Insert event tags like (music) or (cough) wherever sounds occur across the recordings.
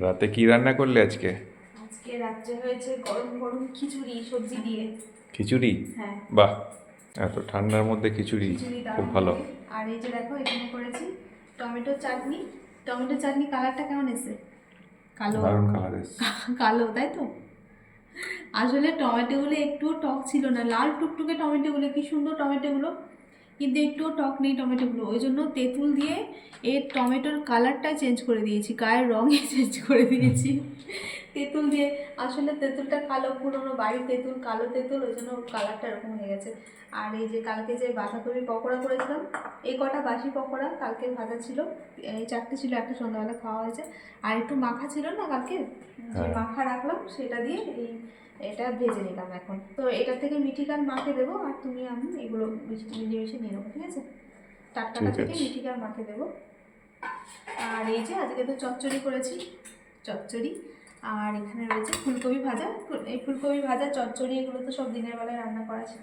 রাতে কি রান্না করলে আজকে? আজকে রাত্রে হয়েছে গরম গরম খিচুড়ি সবজি দিয়ে। খিচুড়ি? হ্যাঁ। বাহ এত ঠান্ডার মধ্যে খিচুড়ি খুব ভালো। আর এই যে দেখো এখানে করেছি টমেটো চাটনি। টমেটো চাটনি কালারটা কেমন এসেছে? কালো। কালার এসছে। (laughs) কালো তাই তো? আসলে টমেটোগুলো একটুও টক ছিল না। লাল টুকটুকে টমেটোগুলো কি সুন্দর টমেটোগুলো। কিন্তু একটুও টক নেই টমেটোগুলো ওই জন্য তেঁতুল দিয়ে এর টমেটোর কালারটা চেঞ্জ করে দিয়েছি। গায়ের রঙে চেঞ্জ করে দিয়েছি। তেঁতুল দিয়ে আসলে তেঁতুলটা কালো পুরোনো বাড়ির তেঁতুল কালো তেঁতুল ওই জন্য কালারটা এরকম হয়ে গেছে। আর এই যে কালকে যে বাঁধাকপির পকোড়া করেছিলাম এই কটা বাসি পকোড়া কালকে ভাজা ছিল এই চারটে ছিল একটা সন্ধ্যাবেলা খাওয়া হয়েছে। আর একটু মাখা ছিল না কালকে? যে হ্যাঁ। মাখা রাখলাম সেটা দিয়ে এই এটা ভেজে নিলাম এখন। তো এটা থেকে মিঠি গান মাখে দেবো আর তুমি আমি এগুলো মিষ্টি মিলিয়ে মিশিয়ে নিয়ে নেব ঠিক আছে? টাটকাটা থেকে আছে। মিঠি গান মাখে দেবো। আর এই যে আজকে তো চচ্চড়ি করেছি চচ্চড়ি। আর এখানে রয়েছে ফুলকপি ভাজা। এই ফুলকপি ভাজা চচ্চড়ি এগুলো তো সব দিনের বেলায় রান্না করা ছিল।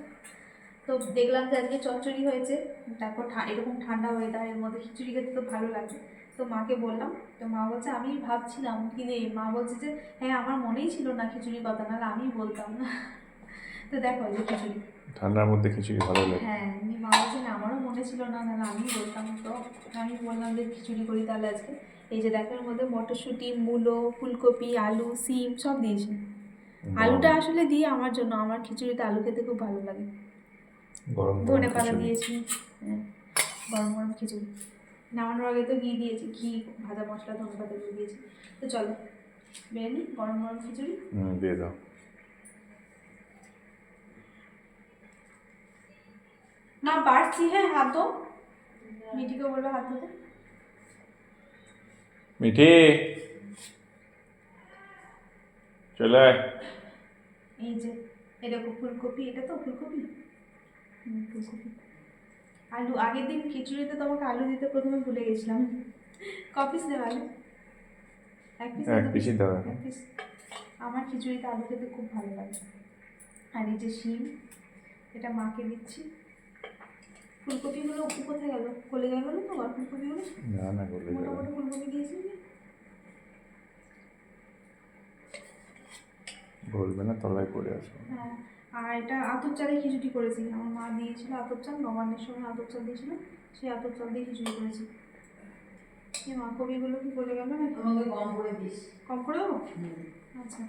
তো দেখলাম যে আজকে চচ্চড়ি হয়েছে। তারপর এরকম ঠান্ডা ওয়েদার এর মধ্যে খিচুড়ি খেতে তো ভালো লাগে। তো মাকে বললাম তো মা বলছে আমি ভাবছিলাম কি রে? মা বলছে যে হ্যাঁ আমার মনেই ছিল না খিচুড়ি কথা নাহলে আমি বলতাম। না তো দেখো যে খিচুড়ি। ঠান্ডার মধ্যে খিচুড়ি ভালো লাগে। হ্যাঁ মা বলছে না আমারও মনে ছিল না নাহলে আমি বলতাম। তো আমি বললাম যে খিচুড়ি করি তাহলে আজকে। এই যে দেখো এর মধ্যে মটরশুঁটি মূলো ফুলকপি আলু সিম সব দিয়েছি। আলুটা আসলে দিয়ে আমার জন্য আমার খিচুড়িতে আলু খেতে খুব ভালো লাগে। ধনে পাতা দিয়েছি হ্যাঁ, গরম গরম খিচুড়ি। নামানোর আগে তো ঘি দিয়েছি ঘি ভাজা মশলা ধনে পাতা দিয়ে দিয়েছি। তো চলো বেরে নিই গরম গরম খিচুড়ি। দিয়ে দাও। না পারছি হ্যাঁ হাত দো মিঠিকে বলবে হাত ধোতে। মিঠি। চলে। এই যে এরকম ফুলকপি এটা তো ফুলকপি? ফুলকপি। আলু আগের দিন খিচুড়িতে তোমাকে আলু দিতে প্রথমে ভুলে গেছিলাম। ক পিস দেবে আলু? এক পিস এক পিসই এক পিস আমার খিচুড়িতে আলু খেতে খুব ভালো লাগে। আর এই যে শিম এটা মাকে দিচ্ছি। ফুলকপিগুলো কোথায় গেল? গলে গেল না তোমার ফুলকপিগুলো না না গলে মোটা যাবে মোটা ফুলকপি দিয়েছি বলবে না তলায় পড়ে আসবে হ্যাঁ আর এটা আতপ চালে খিচুড়ি করেছি। আমার মা দিয়েছিল আতপ চাল নবান্নের সময় আতপ চাল দিয়েছিল সেই আতপ চাল দিয়ে খিচুড়ি করেছি। এই মা কপিগুলো কি বলে গেল নাকি? আমাকে কম করে দিস। কম করে দেবো? আচ্ছা।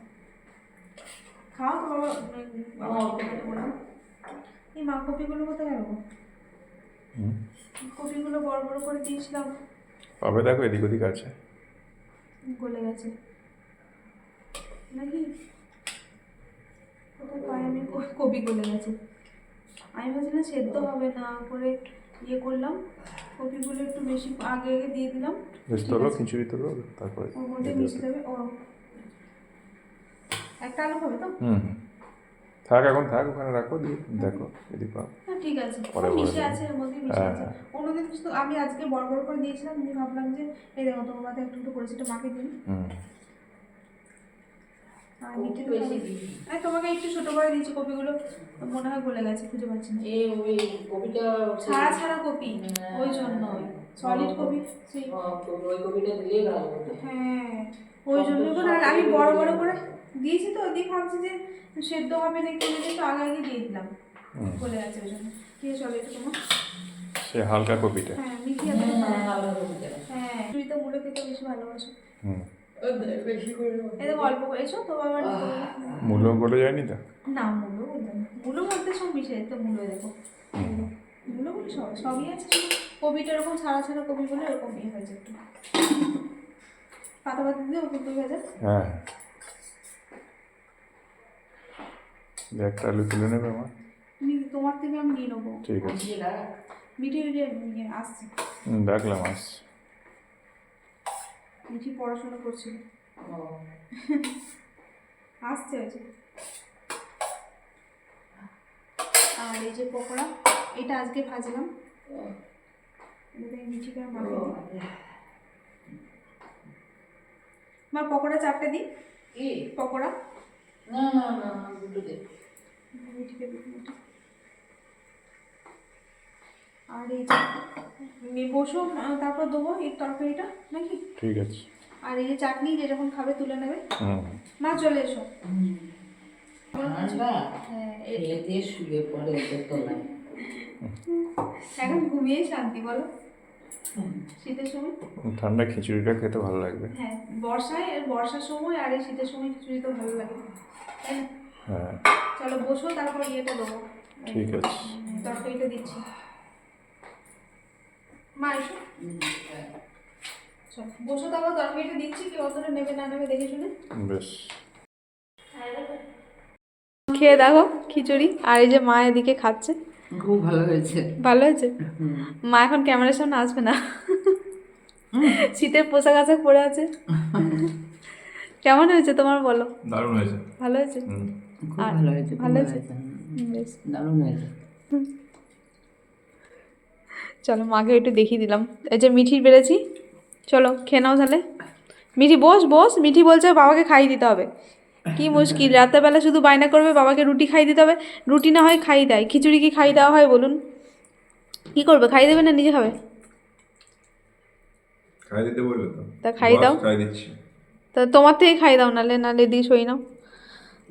খাও তো বাবা এই মা কপিগুলো কোথায় গেল কপিগুলো বড় বড় করে দিয়েছিলাম। পাবে দেখো এদিক ওদিক আছে। গলে গেছে। নাকি? কোথায় পাই আমি? কপি গলে গেছে। আমি ভাবছিলাম সেদ্ধ হবে না করে ইয়ে করলাম। কপিগুলো একটু বেশি আগে আগে দিয়ে দিলাম। তোলো খিচুড়ি তোলো তারপরে ওর মধ্যে মিশে। যাবে ও। একটা আলু হবে তো? হুম। থাক এখন থাক ওখানে রাখো দিয়ে দেখো এদিক পাও। হ্যাঁ ঠিক আছে। পরে মিশে আছে এর মধ্যে মিশে হ্যাঁ, আছে। হ্যাঁ। অন্যদিন শুধু আমি আজকে বড় বড় করে দিয়েছিলাম আমি ভাবলাম যে এই দেখো তোমার মাথায় একটু একটু করেছি এটা মাকে দিন তোমাকে একটু ছোট করে দিয়েছি কপিগুলো। মনে হয় গলে গেছে খুঁজে পাচ্ছি না। এই ওই কপিটা ছাড়া ছাড়া কপি। ওই জন্য। সলিড কপি সেই। হ্যাঁ, তো ওই কপিটা ভালো হ্যাঁ ওই জন্য। আমি বড় বড় করে দিয়েছি তো ওদিক ভাবছি যে সেদ্ধ হবে নাকি ওই একটু আগে আগে দিয়ে দিলাম। গলে গেছে ওই জন্য। কে চলে এটা তোমার? সে হালকা কপিটা। হ্যাঁ মিঠি আছে হ্যাঁ ভালো কপিটা। হ্যাঁ তুই তো মুলো খেতে বেশি ভালোবাসো। হুম। তো তো গলে যায়নি তো? না মুলো বলতে মুলো মধ্যে সব মিশে তো মুলো দেখো। সব সবই আছে কপিটা এরকম ছাড়া ছাড়া কপিগুলো এরকম ইয়ে হয়েছে একটু। পাতা পাতা দিয়ে ওপর দিয়ে ভেজা হ্যাঁ। দিয়ে একটা আলু তুলে নেবে আমার। তোমার থেকে আমি নিয়ে নেব। ঠিক আছে। মিঠি মিঠি আসছি। ডাকলাম মিঠি পড়াশোনা করছিল। (laughs) আসছে আর এই যে পকোড়া এটা আজকে ভাজলাম। মিঠিকে মা পকোড়া চারটে দিই। কি? পকোড়া। না না না দুটো দে আর এই যে বসো তারপর দেবো এই তরকারিটা নাকি? ঠিক আছে। আর এই যে চাটনি যে যখন খাবে তুলে নেবে। মা চলে এসো। হ্যাঁ এ- দিয়ে শুয়ে পড়ে ওদের এখন ঘুমিয়ে শান্তি বলো। শীতের সময়? ঠান্ডা খিচুড়িটা খেতে ভালো লাগবে। হ্যাঁ বর্ষায় বর্ষার সময় আর এই শীতের সময় খিচুড়ি তো ভালো লাগে। হ্যাঁ চলো বসো তারপর ইয়েটা দেবো। ঠিক আছে। তরকারিটা দিচ্ছি। মা এসো। বসো তারপর তরকারিটা দিচ্ছি কি অতটা নেবে না নেবে দেখে শুনে। বেশ। খেয়ে দেখো খিচুড়ি আর এই যে মা এদিকে খাচ্ছে। খুব ভালো হয়েছে। ভালো হয়েছে? মা এখন ক্যামেরার সামনে আসবে না? শীতের পোশাক আশাক পরে আছে? কেমন হয়েছে তোমার বলো? দারুণ হয়েছে। ভালো হয়েছে? ভালো ভালো বেশ। দারুণ হয়েছে। চলো মাকে একটু দেখিয়ে দিলাম। এই যে মিঠি বেড়েছি। চলো খেয়ে নাও তাহলে। মিঠি বস বস। মিঠি বলছে বাবাকে খাইয়ে দিতে হবে। কি মুশকিল? রাত্রেবেলা শুধু বায়না করবে বাবাকে রুটি খাই দিতে হবে। রুটি না হয় খাই দেয়। খিচুড়ি কি খাই দেওয়া হয় বলুন? কি করবে? খাই দেবে না নিজে খাবে? খাই দিতে বলবে তো। তা খাই দাও। খাই দিচ্ছি। তা তোমার থেকে খাই দাও নালে নালে দিয়ে সই নাও।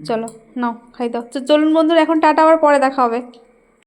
চলো নাও খাই দাও। তো চলুন বন্ধুরা এখন টাটা আবার পরে দেখা হবে।